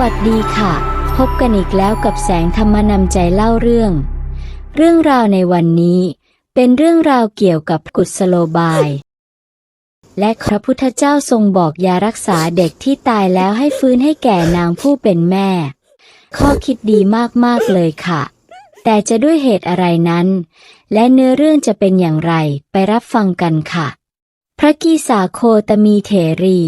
วัสดีค่ะ พบกันอีกแล้วกับแสงธรรมนำใจเล่าเรื่อง เรื่องราวในวันนี้ เป็นเรื่องราวเกี่ยวกับกุศโลบาย และพระพุทธเจ้าทรงบอกยารักษาเด็กที่ตายแล้วให้ฟื้นให้แก่นางผู้เป็นแม่ ข้อคิดดีมาก ๆ เลยค่ะ แต่จะด้วยเหตุอะไรนั้น และเนื้อเรื่องจะเป็นอย่างไรไปรับฟังกันค่ะ พระกีสาโคตมีเถรี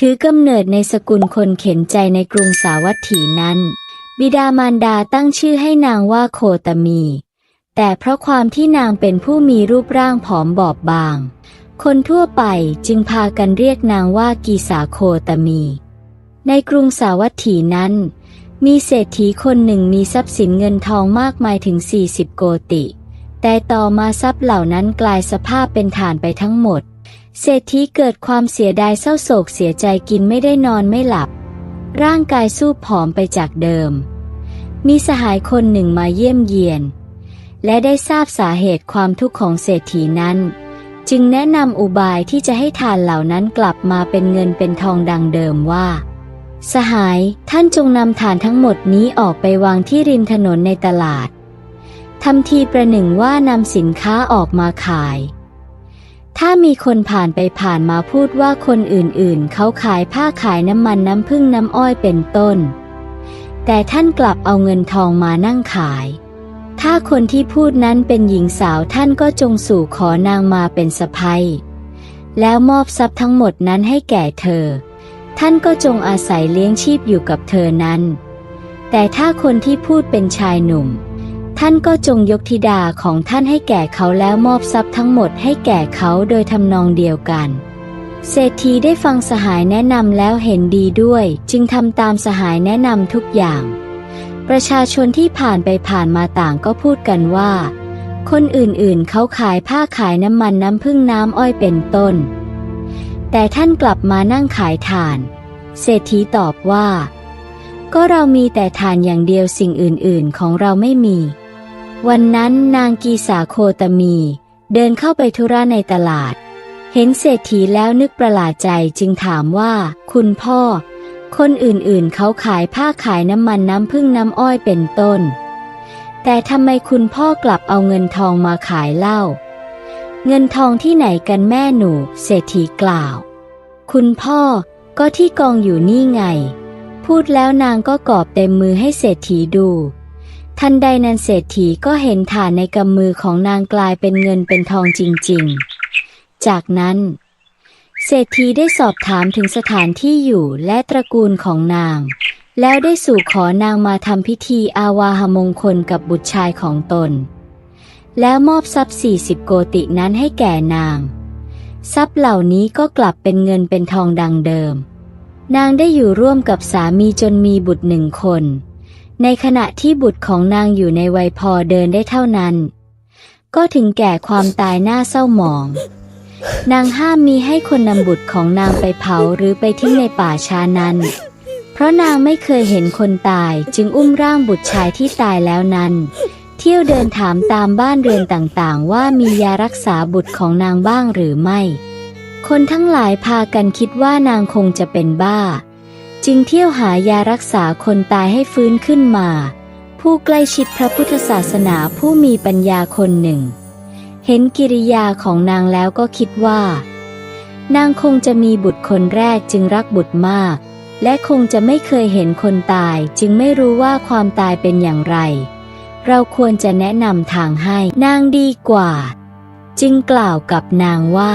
ถือกำเนิดในสกุลคนเข็นใจในกรุงสาวัตถีนั้น บิดามารดาตั้งชื่อให้นางว่าโคตมี แต่เพราะความที่นางเป็นผู้มีรูปร่างผอมบอบบาง คนทั่วไปจึงพากันเรียกนางว่ากีสาโคตมี ในกรุงสาวัตถีนั้น มีเศรษฐีคนหนึ่งมีทรัพย์สินเงินทองมากมายถึง 40 โกติ แต่ต่อมาทรัพย์เหล่านั้นกลายสภาพเป็นฐานไปทั้งหมด เศรษฐีเกิดความเสียดายเศร้าโศกเสียใจกินไม่ได้นอนไม่หลับ ร่างกายสู้ผอมไปจากเดิม มีสหายคนหนึ่งมาเยี่ยมเยียน และได้ทราบสาเหตุความทุกข์ของเศรษฐีนั้น จึงแนะนำอุบายที่จะให้ทานเหล่านั้นกลับมาเป็นเงินเป็นทองดังเดิมว่า สหายท่านจงนำฐานทั้งหมดนี้ออกไปวางที่ริมถนนในตลาดทำทีประหนึ่งว่านำสินค้าออกมาขาย ถ้ามีคนผ่านไปผ่านมาพูดว่าคนอื่นๆ เขาขายผ้าขายน้ำมันน้ำพึ่งน้ำอ้อยเป็นต้น แต่ท่านกลับเอาเงินทองมานั่งขาย ถ้าคนที่พูดนั้นเป็นหญิงสาวท่านก็จงสู่ขอนางมาเป็นสะพ้ยแล้วมอบทรัพย์ทั้งหมดนั้นให้แก่เธอ ท่านก็จงอาศัยเลี้ยงชีพอยู่กับเธอนั้น แต่ถ้าคนที่พูดเป็นชายหนุ่ม ท่านก็จงยกธิดาของท่านให้แก่เขาแล้วมอบทรัพย์ทั้งหมดให้แก่เขาโดยทำนองเดียวกัน เศรษฐีได้ฟังสหายแนะนำแล้วเห็นดีด้วย จึงทำตามสหายแนะนำทุกอย่าง ประชาชนที่ผ่านไปผ่านมาต่างก็พูดกันว่า คนอื่นๆ เขาขายผ้าขายน้ำมันน้ำพึ่งน้ำอ้อยเป็นต้น แต่ท่านกลับมานั่งขายถ่าน เศรษฐีตอบว่าก็เรามีแต่ถ่านอย่างเดียวสิ่งอื่น ๆ ของเราไม่มี วันนั้นนางกีสาโคตมีเดินเข้าไปธุระในตลาด เห็นเศรษฐีแล้วนึกประหลาดใจจึงถามว่า คุณพ่อ คนอื่นๆ เขาขายผ้าขายน้ำมันน้ำพึ่งน้ำอ้อยเป็นต้น แต่ทำไมคุณพ่อกลับเอาเงินทองมาขายเหล้าเงินทองที่ไหนกันแม่หนู เศรษฐีกล่าว คุณพ่อก็ที่กองอยู่นี่ไง พูดแล้วนางก็กอบเต็มมือให้เศรษฐีดู ทันใดนั้นเศรษฐีก็เห็นฐานในกำมือของนางกลายเป็นเงินเป็นทองจริงๆ จากนั้น เศรษฐีได้สอบถามถึงสถานที่อยู่และตระกูลของนาง แล้วได้สู่ขอนางมาทำพิธีอาวาหมงคลกับบุตรชายของตน แล้วมอบทรัพย์สี่สิบโกตินั้นให้แก่นาง ทรัพย์เหล่านี้ก็กลับเป็นเงินเป็นทองดังเดิม นางได้อยู่ร่วมกับสามีจนมีบุตรหนึ่งคน ในขณะที่บุตรของนางอยู่ในวัยพอเดินได้เท่านั้น ก็ถึงแก่ความตายหน้าเศร้าหมอง นางห้ามมีให้คนนำบุตรของนางไปเผาหรือไปทิ้งในป่าช้านั้น เพราะนางไม่เคยเห็นคนตายจึงอุ้มร่างบุตรชายที่ตายแล้วนั้น เที่ยวเดินถามตามบ้านเรือนต่างๆ ว่ามียารักษาบุตรของนางบ้างหรือไม่ คนทั้งหลายพากันคิดว่านางคงจะเป็นบ้า จึงเที่ยวหายารักษาคนตายให้ฟื้นขึ้นมา ผู้ใกล้ชิดพระพุทธศาสนาผู้มีปัญญาคนหนึ่ง เห็นกิริยาของนางแล้วก็คิดว่า นางคงจะมีบุตรคนแรกจึงรักบุตรมาก และคงจะไม่เคยเห็นคนตายจึงไม่รู้ว่าความตายเป็นอย่างไร เราควรจะแนะนำทางให้นางดีกว่า จึงกล่าวกับนางว่า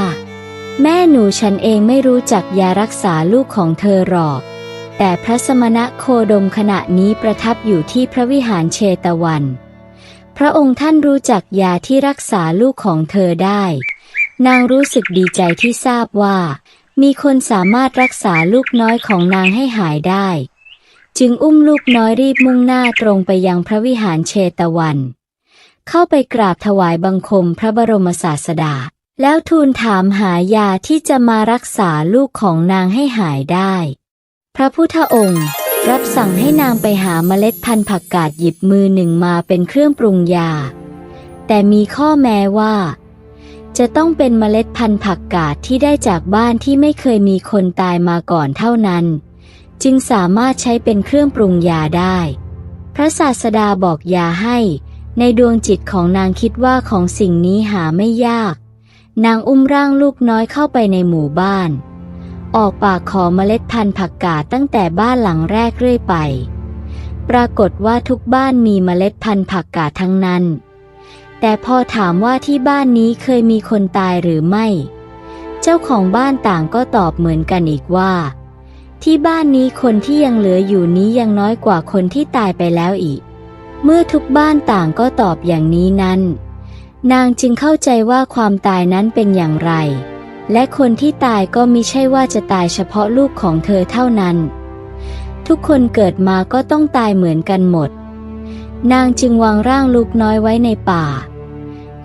แม่หนูฉันเองไม่รู้จักยารักษาลูกของเธอหรอก แต่พระสมณะโคดมขณะนี้ประทับอยู่ที่พระวิหารเชตวัน พระองค์ท่านรู้จักยาที่รักษาลูกของเธอได้ นางรู้สึกดีใจที่ทราบว่า มีคนสามารถรักษาลูกน้อยของนางให้หายได้ จึงอุ้มลูกน้อยรีบมุ่งหน้าตรงไปยังพระวิหารเชตวัน เข้าไปกราบถวายบังคมพระบรมศาสดา แล้วทูลถามหายาที่จะมารักษาลูกของนางให้หายได้ ระพุทธองค์ รับสั่งให้นางไปหาเมล็ดพันธุ์ผักกาดหยิบมือหนึ่งมาเป็นเครื่องปรุงยา แต่มีข้อแม้ว่า จะต้องเป็นเมล็ดพันธุ์ผักกาดที่ได้จากบ้านที่ไม่เคยมีคนตายมาก่อนเท่านั้น จึงสามารถใช้เป็นเครื่องปรุงยาได้ พระศาสดาบอกยาให้ ในดวงจิตของนางคิดว่าของสิ่งนี้หาไม่ยาก นางอุ้มร่างลูกน้อยเข้าไปในหมู่บ้าน ออกปากขอเมล็ดพันธุ์ผักกาดตั้งแต่บ้านหลังแรกเรื่อยไป ปรากฏว่าทุกบ้านมีเมล็ดพันธุ์ผักกาดทั้งนั้น แต่พอถามว่าที่บ้านนี้เคยมีคนตายหรือไม่ เจ้าของบ้านต่างก็ตอบเหมือนกันอีกว่า ที่บ้านนี้คนที่ยังเหลืออยู่นี้ยังน้อยกว่าคนที่ตายไปแล้วอีก เมื่อทุกบ้านต่างก็ตอบอย่างนี้นั้น นางจึงเข้าใจว่าความตายนั้นเป็นอย่างไร และคนที่ตายก็มิใช่ว่าจะตายเฉพาะลูกของเธอเท่านั้น ทุกคนเกิดมาก็ต้องตายเหมือนกันหมด นางจึงวางร่างลูกน้อยไว้ในป่า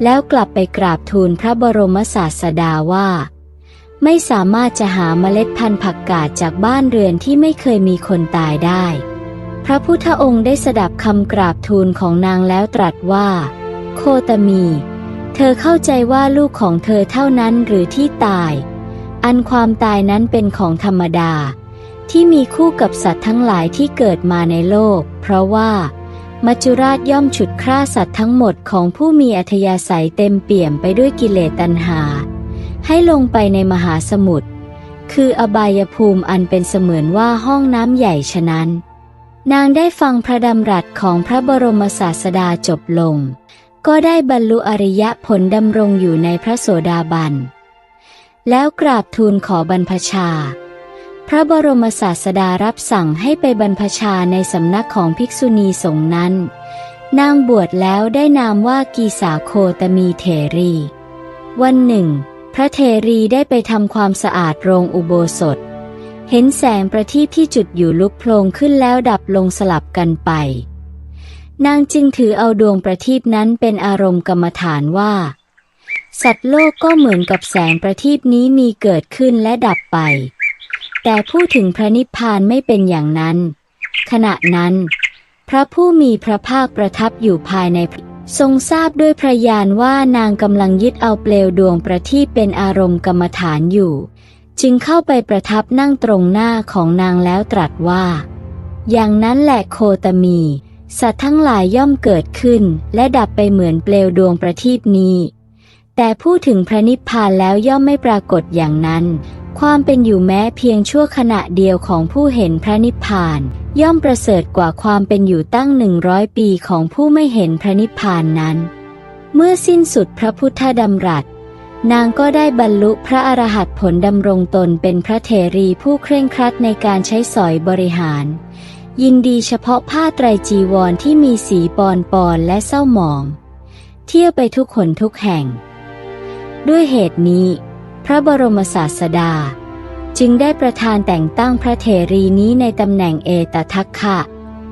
แล้วกลับไปกราบทูลพระบรมศาสดาว่า ไม่สามารถจะหาเมล็ดพันธุ์ผักกาดจากบ้านเรือนที่ไม่เคยมีคนตายได้ พระพุทธองค์ได้สดับคำกราบทูลของนางแล้วตรัสว่า โคตมี เธอเข้าใจว่าลูกของเธอเท่านั้นหรือที่ตาย อันความตายนั้นเป็นของธรรมดา ที่มีคู่กับสัตว์ทั้งหลายที่เกิดมาในโลก เพราะว่า มัจจุราชย่อมฉุดฆ่าสัตว์ทั้งหมดของผู้มีอัธยาศัยเต็มเปี่ยมไปด้วยกิเลสตัณหา ให้ลงไปในมหาสมุทรคืออบายภูมิอันเป็นเสมือนว่าห้องน้ำใหญ่ฉะนั้น นางได้ฟังพระดำรัสของพระบรมศาสดาจบลง ก็ได้บรรลุอริยผลดำรงอยู่ในพระโสดาบัน แล้วกราบทูลขอบรรพชา พระบรมศาสดารับสั่งให้ไปบรรพชาในสำนักของภิกษุณีสงฆ์นั้น นางบวชแล้วได้นามว่ากีสาโคตมีเถรี วันหนึ่ง พระเทรีได้ไปทำความสะอาดโรงอุโบสถ เห็นแสงประทีปที่จุดอยู่ลุกโพลงขึ้นแล้วดับลงสลับกันไป นางจึงถือเอาดวงประทีปนั้นเป็นอารมณ์กรรมฐานว่า สัตว์โลกก็เหมือนกับแสงประทีปนี้มีเกิดขึ้นและดับไป แต่พูดถึงพระนิพพานไม่เป็นอย่างนั้น ขณะนั้น พระผู้มีพระภาคประทับอยู่ภายในทรงทราบด้วยพระญาณว่านางกำลังยึดเอาเปลวดวงประทีปเป็นอารมณ์กรรมฐานอยู่ จึงเข้าไปประทับนั่งตรงหน้าของนางแล้วตรัสว่า อย่างนั้นแหละโคตมี สัตว์ทั้งหลายย่อมเกิดขึ้นและดับไปเหมือนเปลวดวงประทีปนี้ แต่พูดถึงพระนิพพานแล้วย่อมไม่ปรากฏอย่างนั้น ความเป็นอยู่แม้เพียงชั่วขณะเดียวของผู้เห็นพระนิพพาน ย่อมประเสริฐกว่าความเป็นอยู่ตั้งหนึ่งร้อยปีของผู้ไม่เห็นพระนิพพานนั้น เมื่อสิ้นสุดพระพุทธดำรัสนางก็ได้บรรลุพระอรหัตผลดำรงตนเป็นพระเถรีผู้เคร่งครัดในการใช้สอยบริหาร ยินดีเฉพาะผ้าไตรจีวรที่มีสีปอนปอนและเศร้าหมอง เที่ยวไปทุกขนทุกแห่ง ด้วยเหตุนี้ พระบรมศาสดา จึงได้ประทานแต่งตั้งพระเถรีนี้ในตำแหน่งเอตทัคคะ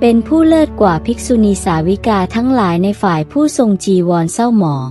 เป็นผู้เลิศกว่าภิกษุณีสาวิกาทั้งหลายในฝ่ายผู้ทรงจีวรเศร้าหมอง